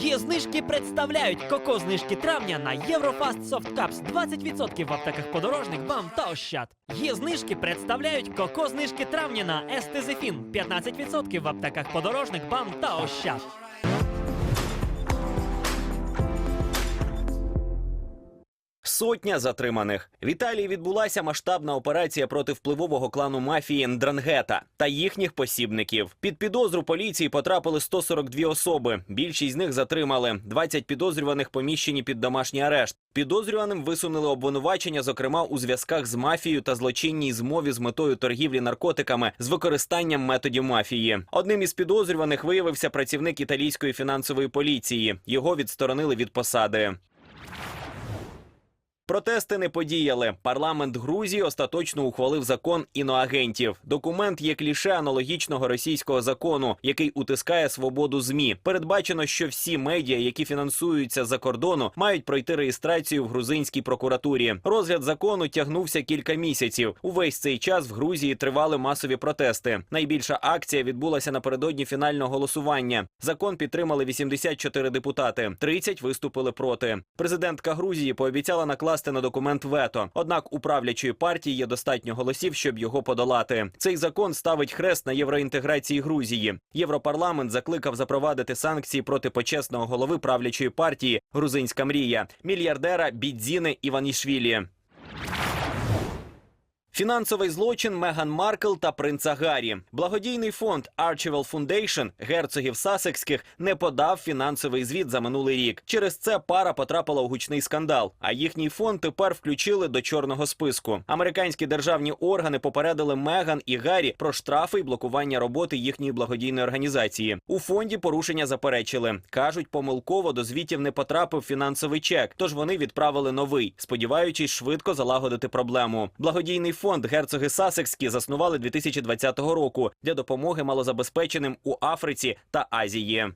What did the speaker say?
Є знижки представляють коко знижки травня на Єврофаст Cups 20% в аптеках подорожник, бам та ощад. Є знижки представляють коко знижки травня на Естезефін 15% в аптеках подорожник, бам та ощад. Сотня затриманих в Італії відбулася масштабна операція проти впливового клану мафії Ндрангета та їхніх посібників. Під підозру поліції потрапили 142 особи. Більшість з них затримали. 20 підозрюваних поміщені під домашній арешт. Підозрюваним висунули обвинувачення, зокрема у зв'язках з мафією та злочинній змові з метою торгівлі наркотиками з використанням методів мафії. Одним із підозрюваних виявився працівник італійської фінансової поліції. Його відсторонили від посади. Протести не подіяли. Парламент Грузії остаточно ухвалив закон іноагентів. Документ є кліше аналогічного російського закону, який утискає свободу змі. Передбачено, що всі медіа, які фінансуються за кордону, мають пройти реєстрацію в грузинській прокуратурі. Розгляд закону тягнувся кілька місяців. Увесь цей час в Грузії тривали масові протести. Найбільша акція відбулася напередодні фінального голосування. Закон підтримали 84 депутати. 30 виступили проти. Президентка Грузії пообіцяла накласти на документ вето. Однак у правлячої партії є достатньо голосів, щоб його подолати. Цей закон ставить хрест на євроінтеграції Грузії. Європарламент закликав запровадити санкції проти почесного голови правлячої партії Грузинська мрія мільярдера Бідзіни Іванішвілі. Фінансовий злочин Меган Маркл та принца Гаррі. Благодійний фонд Archival Foundation герцогів Сасекських не подав фінансовий звіт за минулий рік. Через це пара потрапила у гучний скандал. А їхній фонд тепер включили до чорного списку. Американські державні органи попередили Меган і Гаррі про штрафи і блокування роботи їхньої благодійної організації. У фонді порушення заперечили. кажуть, помилково до звітів не потрапив фінансовий чек, тож вони відправили новий, сподіваючись швидко залагодити проблему. Благодійний фонд герцоги Сасекські заснували 2020 року для допомоги малозабезпеченим у Африці та Азії.